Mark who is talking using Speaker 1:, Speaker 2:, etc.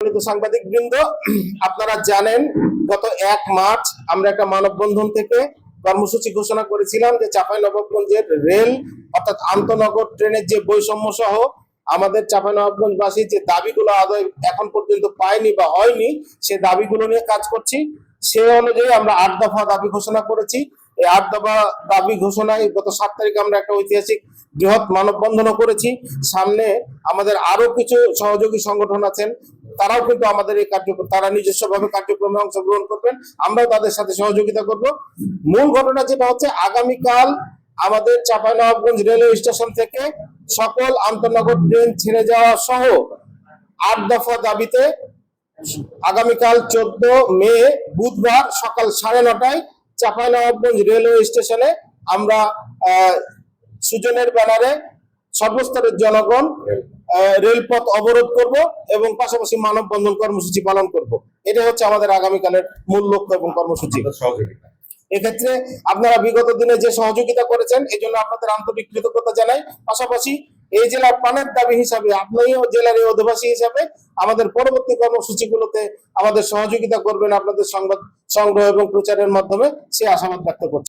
Speaker 1: সাংবাদিক বৃন্দ আপনারা জানেন গত এক মার্চ আমরা একটা মানববন্ধন থেকে কর্মসূচি ঘোষণা করেছিলাম যে চাপাই নবাবগঞ্জের রেল অর্থাৎ আন্তনগর ট্রেনের যে বৈষম্য সহ আমাদের চাপাই নবাবগঞ্জবাসী যে দাবিগুলো আদায় এখন পর্যন্ত পায়নি বা হয়নি, সে দাবিগুলো নিয়ে কাজ করছি। সে অনুযায়ী আমরা আট দফা দাবি ঘোষণা করেছি। এই আট দফা দাবি ঘোষণায় গত সাত তারিখে আমরা একটা ঐতিহাসিক বৃহৎ মানববন্ধনও করেছি। সামনে আমাদের আরও কিছু সহযোগী সংগঠন আছেন তারাও কিন্তু আমাদের এই কার্যক্রম, তারা নিজস্বভাবে কার্যক্রমে অংশগ্রহণ করবেন। আমরাও তাদের সাথে সহযোগিতা করব। মূল ঘটনা যেটা হচ্ছে, আগামীকাল আমাদের চাঁপাইনবাবগঞ্জ রেলওয়ে স্টেশন থেকে সকল আন্তনগর ট্রেন ছেড়ে যাওয়া সহ আট দফা দাবিতে আগামীকাল চোদ্দ মে বুধবার সকাল সাড়ে নটায় চাঁপাইনবাবগঞ্জ রেলওয়ে স্টেশনে আমরা সুজনের ব্যানারে সর্বস্তরের জনগণ রেলপথ অবরোধ করব এবং পাশাপাশি মানববন্ধন কর্মসূচি পালন করব। এটা হচ্ছে আমাদের আগামীকালের মূল লক্ষ্য এবং কর্মসূচি।
Speaker 2: সহযোগিতা।
Speaker 1: এক্ষেত্রে আপনারা বিগত দিনে যে সহযোগিতা করেছেন এই জন্য আপনাদের আন্তরিক কৃতজ্ঞতা জানাই। পাশাপাশি এই জেলার প্রাণের দাবি হিসাবে আপনিও জেলার এই অধিবাসী হিসাবে আমাদের পরবর্তী কর্মসূচিগুলোতে আমাদের সহযোগিতা করবেন আপনাদের সংবাদ সংগ্রহ এবং প্রচারের মাধ্যমে। সে আশাবাদ ব্যক্ত করছি।